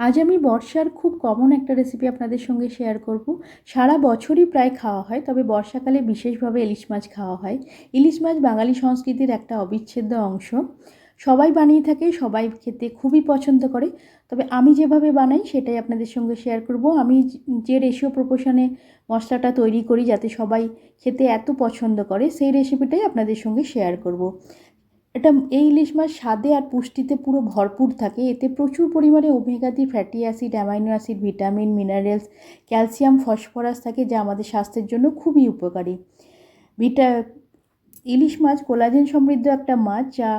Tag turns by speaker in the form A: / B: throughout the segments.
A: আজ আমি বর্ষার খুব কমন একটা রেসিপি আপনাদের সঙ্গে শেয়ার করব। সারা বছরই প্রায় খাওয়া হয়, তবে বর্ষাকালে বিশেষভাবে ইলিশ মাছ খাওয়া হয়। ইলিশ মাছ বাঙালি সংস্কৃতির একটা অবিচ্ছেদ্য অংশ। সবাই বানিয়ে থাকে, সবাই খেতে খুবই পছন্দ করে। তবে আমি যেভাবে বানাই, সেটাই আপনাদের সঙ্গে শেয়ার করব। আমি যে রেশিও প্রপোশনে মশলাটা তৈরি করি যাতে সবাই খেতে এত পছন্দ করে, সেই রেসিপিটাই আপনাদের সঙ্গে শেয়ার করব। এটা এই ইলিশ মাছ স্বাদে আর পুষ্টিতে পুরো ভরপুর থাকে। এতে প্রচুর পরিমাণে omega fatty acid amino acid vitamin minerals calcium phosphorus থাকে যা আমাদের স্বাস্থ্যের জন্য খুবই উপকারী। ভিটা ইলিশ মাছ কোলাজেন সমৃদ্ধ একটা মাছ যা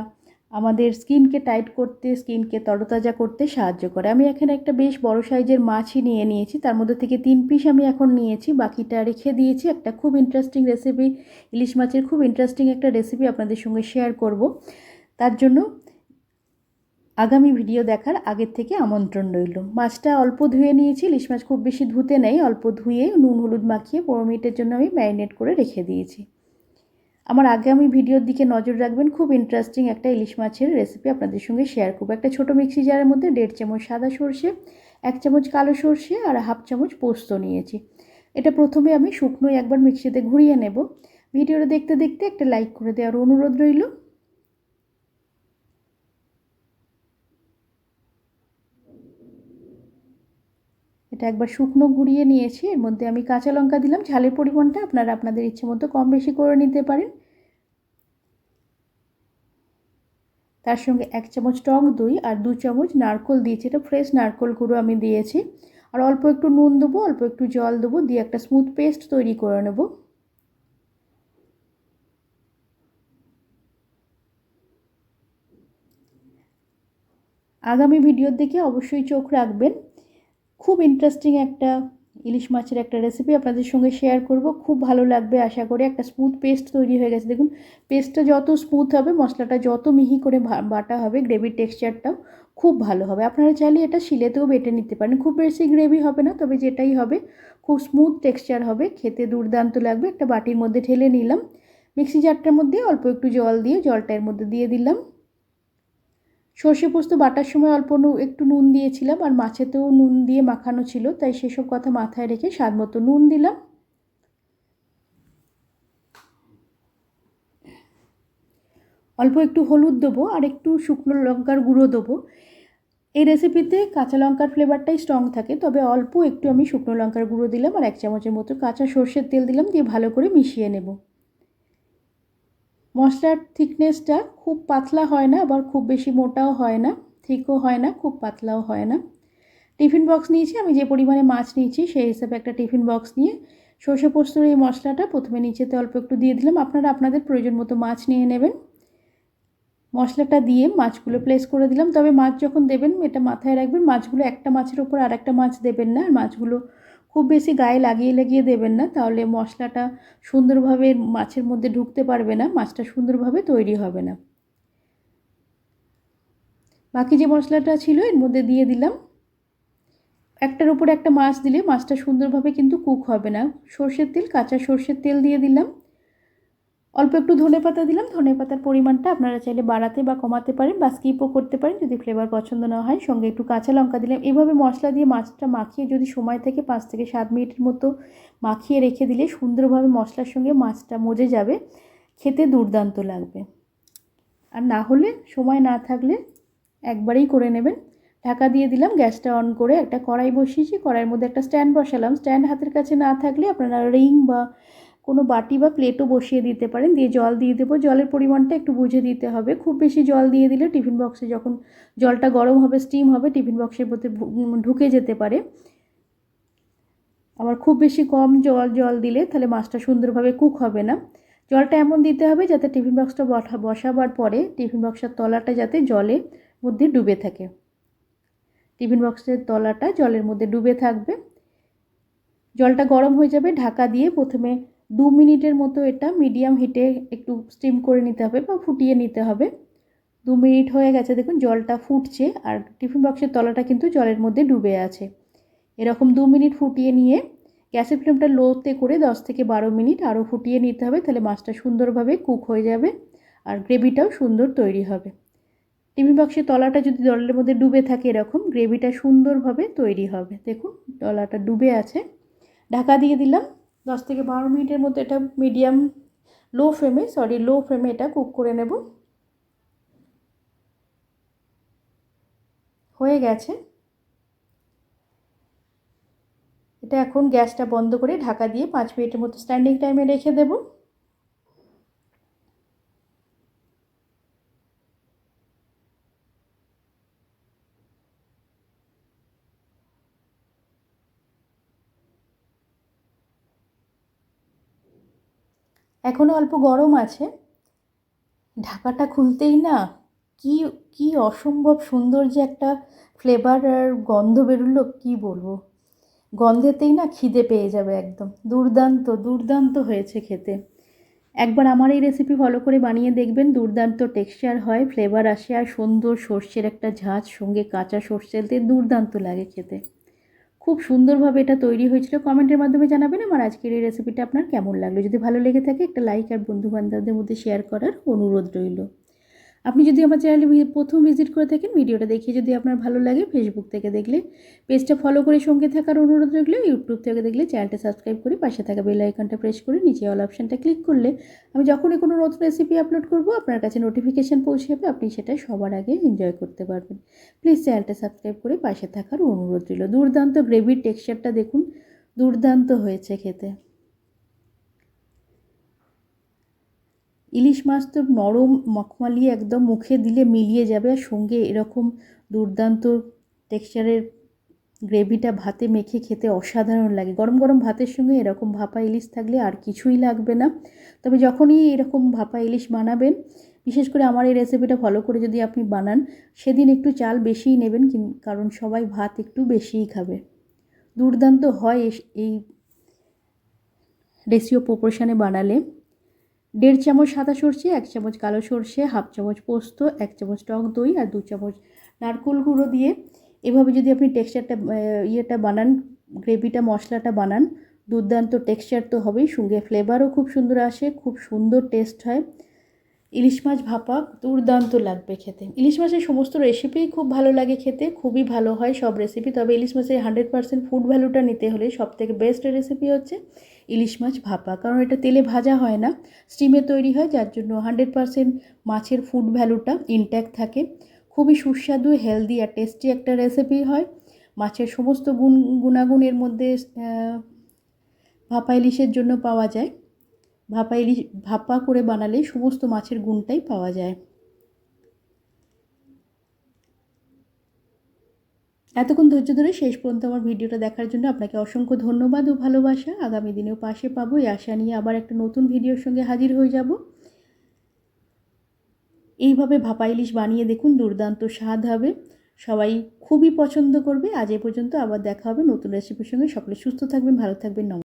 A: আমাদের স্কিনকে টাইট করতে, স্কিনকে তরতাজা করতে সাহায্য করে। আমি এখানে একটা বেশ বড় সাইজের মাছই নিয়ে নিয়েছি। তার মধ্যে থেকে তিন পিস আমি এখন নিয়েছি। বাকিটা রেখে দিয়েছি। একটা খুব ইন্টারেস্টিং রেসিপি ইলিশ মাছের খুব ইন্টারেস্টিং একটা রেসিপি আপনাদের সঙ্গে শেয়ার করব। তার জন্য আগামী ভিডিও দেখার আগের থেকে আমন্ত্রণ রইল। মাছটা অল্প ধুয়ে নিয়েছি। ইলিশ মাছ খুব বেশি ধুতে নেই। অল্প ধুয়ে নুন, হলুদ মাখিয়ে পনেরো মিনিটের জন্য আমি ম্যারিনেট করে রেখে দিয়েছি। আমার আগামী ভিডিওর দিকে নজর রাখবেন, খুব ইন্টারেস্টিং একটা ইলিশ মাছের রেসিপি আপনাদের সঙ্গে শেয়ার করব। একটা ছোটো মিক্সি জারের মধ্যে দেড় চামচ সাদা সর্ষে, এক চামচ কালো সর্ষে আর হাফ চামচ পোস্ত নিয়েছি। এটা প্রথমে আমি শুকনোই একবার মিক্সিতে ঘুরিয়ে নেব। ভিডিওটা দেখতে দেখতে একটা লাইক করে দেওয়ার অনুরোধ রইল। এটা একবার শুকনো ঘুরিয়ে নিয়েছি, এর মধ্যে আমি কাঁচা লঙ্কা দিলাম, ঝালের পরিমাণটা আপনারা আপনাদের ইচ্ছে মতো কম বেশি করে নিতে পারেন। তার সঙ্গে এক চামচ টক দই আর দু চামচ নারকোল দিয়েছি। এটা ফ্রেশ নারকোল গুঁড়ো আমি দিয়েছি। আর অল্প একটু নুন দেবো, অল্প একটু জল দেবো, দিয়ে একটা স্মুথ পেস্ট তৈরি করে নেব। আগামী ভিডিওর দিকে অবশ্যই চোখ রাখবেন। খুব ইন্টারেস্টিং একটা ইলিশ মাছের একটা রেসিপি আপনাদের সঙ্গে শেয়ার করব। খুব ভালো লাগবে, আশা করি একটা স্মুথ পেস্ট তৈরি হয়ে গেছে। দেখুন পেস্টটা যত স্মুথ হবে, মশলাটা যত মিহি করে বাটা হবে গ্রেভির টেক্সচারটাও খুব ভালো হবে। আপনারা চাইলে এটা শিলেতেও বেটে নিতে পারেন। খুব বেশি গ্রেভি হবে না, তবে যেটাই হবে, খুব স্মুথ টেক্সচার হবে, খেতে দুর্দান্ত লাগবে। একটা বাটির মধ্যে ঠেলে নিলাম। মিক্সি জারটার মধ্যে অল্প একটু জল দিয়ে জলটা এর মধ্যে দিয়ে দিলাম। সর্ষে পোস্ত বাটার সময় অল্প একটু নুন দিয়েছিলাম আর মাছেতেও নুন দিয়ে মাখানো ছিল, তাই সেসব কথা মাথায় রেখে স্বাদ মতো নুন দিলাম। অল্প একটু হলুদ দেবো আর একটু শুকনো লঙ্কার গুঁড়ো দেবো। এই রেসিপিতে কাঁচা লঙ্কার ফ্লেভারটাই স্ট্রং থাকে, তবে অল্প একটু আমি শুকনো লঙ্কার গুঁড়ো দিলাম আর এক চামচের মতো কাঁচা সর্ষের তেল দিলাম, দিয়ে ভালো করে মিশিয়ে নেব। মশলার থিকনেসটা খুব পাতলা হয় না, আবার খুব বেশি মোটাও হয় না থিকও হয় না, খুব পাতলাও হয় না। টিফিন বক্স নিয়েছি, আমি যে পরিমাণে মাছ নিয়েছি, সেই হিসাবে একটা টিফিন বক্স নিয়ে সর্ষে পোস্তর এই মশলাটা প্রথমে নিচেতে অল্প একটু দিয়ে দিলাম। আপনারা আপনাদের প্রয়োজন মতো মাছ নিয়ে নেবেন। মশলাটা দিয়ে মাছগুলো প্লেস করে দিলাম। তবে মাছ যখন দেবেন, এটা মাথায় রাখবেন, মাছগুলো একটা মাছের ওপর আর একটা মাছ দেবেন না, আর মাছগুলো খুব বেশি গায়ে লাগিয়ে লাগিয়ে দেবেন না, তাহলে মশলাটা সুন্দরভাবে মাছের মধ্যে ঢুকতে পারবে না, মাছটা সুন্দরভাবে তৈরি হবে না। বাকি যে মশলাটা ছিল এর মধ্যে দিয়ে দিলাম। একটার উপরে একটা মাছ দিলে মাছটা সুন্দরভাবে কিন্তু কুক হবে না। সর্ষের তেল, কাঁচা সর্ষের তেল দিয়ে দিলাম। অল্প একটু ধনে পাতা দিলাম। ধনে পাতার পরিমাণটা আপনারা চাইলে বাড়াতে বা কমাতে পারেন বা স্কিপও করতে পারেন যদি ফ্লেভার পছন্দ না হয়। সঙ্গে একটু কাঁচা লঙ্কা দিলাম। এভাবে মশলা দিয়ে মাছটা মাখিয়ে যদি সময় থেকে পাঁচ থেকে সাত মিনিটের মতো মাখিয়ে রেখে দিলে সুন্দরভাবে মশলার সঙ্গে মাছটা মজে যাবে। খেতে দুর্দান্ত লাগবে। আর না হলে সময় না থাকলে একবারেই করে নেবেন। ঢাকা দিয়ে দিলাম গ্যাসটা অন করে একটা কড়াই বসিয়েছি। কড়াইয়ের মধ্যে একটা স্ট্যান্ড বসালাম। স্ট্যান্ড হাতের কাছে না থাকলে আপনারা রিং বা কোনো বাটি বা প্লেটও বসিয়ে দিতে পারেন। দিয়ে জল দিয়ে দেবো। জলের পরিমাণটা একটু বুঝে দিতে হবে। খুব বেশি জল দিয়ে দিলে টিফিন বক্সে যখন জলটা গরম হবে স্টিম হবে, টিফিন বক্সের মধ্যে ঢুকে যেতে পারে। আবার খুব বেশি কম জল জল দিলে তাহলে মাছটা সুন্দরভাবে কুক হবে না। জলটা এমন দিতে হবে যাতে টিফিন বক্সটা বসাবার পরে টিফিন বক্সের তলাটা যাতে জলে মধ্যে ডুবে থাকে। টিফিন বক্সের তলাটা জলের মধ্যে ডুবে থাকবে। জলটা গরম হয়ে যাবে। ঢাকা দিয়ে প্রথমে দু মিনিটের মতো এটা মিডিয়াম হিটে একটু স্টিম করে নিতে হবে বা ফুটিয়ে নিতে হবে। দু মিনিট হয়ে গেছে, দেখুন জলটা ফুটছে আর টিফিন বক্সের তলাটা কিন্তু জলের মধ্যে ডুবে আছে। এরকম দু মিনিট ফুটিয়ে নিয়ে গ্যাসের ফ্লেমটা লোতে করে দশ থেকে বারো মিনিট আরও ফুটিয়ে নিতে হবে, তাহলে মাছটা সুন্দরভাবে কুক হয়ে যাবে আর গ্রেভিটাও সুন্দর তৈরি হবে। টিফিন বক্সের তলাটা যদি জলের মধ্যে ডুবে থাকে এরকম গ্রেভিটা সুন্দরভাবে তৈরি হবে। দেখুন তলাটা ডুবে আছে। ঢাকা দিয়ে দিলাম। দশ থেকে বারো মিনিটের মধ্যে এটা মিডিয়াম লো ফ্লেমে সরি লো ফ্লেমে এটা কুক করে নেব। হয়ে গেছে। এটা এখন গ্যাসটা বন্ধ করে ঢাকা দিয়ে পাঁচ মিনিটের মতো স্ট্যান্ডিং টাইমে রেখে দেবো। এখনও অল্প গরম আছে। ঢাকাটা খুলতেই না কি কি অসম্ভব সুন্দর যে একটা ফ্লেভার আর গন্ধ বেরোলো, কি বলব? গন্ধেতেই না খিদে পেয়ে যাবে একদম। দুর্দান্ত দুর্দান্ত হয়েছে খেতে। একবার আমার এই রেসিপি ফলো করে বানিয়ে দেখবেন, দুর্দান্ত টেক্সচার হয় ফ্লেভার আসে আর সুন্দর সর্ষের একটা ঝাঁজ, সঙ্গে কাঁচা সর্ষের তেল দুর্দান্ত লাগে খেতে। খুব সুন্দরভাবে এটা তৈরি হয়েছিল। কমেন্টের মাধ্যমে জানাবেন আমার আজকের এই রেসিপিটা আপনার কেমন লাগল? যদি ভালো লেগে থাকে একটা লাইক আর বন্ধু বান্ধবদের মধ্যে শেয়ার করার অনুরোধ রইল। আপনি যদি আমার চ্যানেলে প্রথম ভিজিট করে থাকেন, ভিডিওটা দেখিয়ে যদি আপনার ভালো লাগে ফেসবুক থেকে দেখলে, পেজটা ফলো করে সঙ্গে থাকার অনুরোধ রাখলে ইউটিউব থেকে দেখলে চ্যানেলটা সাবস্ক্রাইব করে পাশে থাকা বেল আইকনটা প্রেস করে নিচে অল অপশানটা ক্লিক করলে আমি যখনই কোনো নতুন রেসিপি আপলোড করব, আপনার কাছে নোটিফিকেশান পৌঁছে যাবে, আপনি সেটা সবার আগে এনজয় করতে পারবেন। প্লিজ চ্যানেলটা সাবস্ক্রাইব করে পাশে থাকার অনুরোধ রইল। দুর্দান্ত গ্রেভির টেক্সচারটা দেখুন, দুর্দান্ত হয়েছে খেতে। ইলিশ মাছ তো নরম মখমালিয়ে একদম মুখে দিলে মিলিয়ে যাবে আর সঙ্গে এরকম দুর্দান্ত টেক্সচারের গ্রেভিটা ভাতে মেখে খেতে অসাধারণ লাগে। গরম গরম ভাতের সঙ্গে এরকম ভাপা ইলিশ থাকলে আর কিছুই লাগবে না। তবে যখনই এরকম ভাপা ইলিশ বানাবেন, বিশেষ করে আমার এই রেসিপিটা ফলো করে যদি আপনি বানান, সেদিন একটু চাল বেশিই নেবেন কারণ সবাই ভাত একটু বেশিই খাবে। দুর্দান্ত হয় এই রেসিও প্রপোর্শনে বানালে। দেড় চামচ সাদা সর্ষে, এক চামচ কালো সর্ষে, হাফ চামচ পোস্ত, এক চামচ টক দই আর দু চামচ নারকোল গুঁড়ো দিয়ে এভাবে যদি আপনি টেক্সচারটা ইয়েটা বানান, গ্রেভিটা, মশলাটা বানান, দুর্দান্ত টেক্সচার তো হবেই, সঙ্গে ফ্লেভারও খুব সুন্দর আসে, খুব সুন্দর টেস্ট হয়। ইলিশ মাছ ভাপা দুর্দান্ত লাগবে খেতে। ইলিশ মাছের সমস্ত রেসিপিই খুব ভালো লাগে খেতে, খুবই ভালো হয় সব রেসিপি তবে ইলিশ মাছের হান্ড্রেড পার্সেন্ট ফুড ভ্যালুটা নিতে হলে সব থেকে বেস্ট রেসিপি হচ্ছে ইলিশ মাছ ভাপা, কারণ এটা তেলে ভাজা হয় না স্টিমে তৈরি হয়, যার জন্য হান্ড্রেড পারসেন্ট মাছের ফুড ভ্যালুটা ইনট্যাক্ট থাকে। খুবই সুস্বাদু হেলদি আর টেস্টি একটা রেসিপি হয়। মাছের সমস্ত গুণ গুণাগুণের মধ্যে ভাপা ইলিশের জন্য পাওয়া যায়। ভাপা ইলিশ ভাপা করে বানালে সমস্ত মাছের গুণটাই পাওয়া যায়। এতক্ষণ ধৈর্য ধরে শেষ পর্যন্ত আমার ভিডিওটা দেখার জন্য আপনাকে অসংখ্য ধন্যবাদ ও ভালোবাসা। আগামী দিনেও পাশে পাবো, এই আশা নিয়ে আবার একটা নতুন ভিডিওর সঙ্গে হাজির হয়ে যাব। এইভাবে ভাপা ইলিশ বানিয়ে দেখুন, দুর্দান্ত স্বাদ হবে। সবাই খুবই পছন্দ করবে। আজ এ পর্যন্ত আবার দেখা হবে নতুন রেসিপির সঙ্গে। সকলে সুস্থ থাকবেন, ভালো থাকবেন নমস্কার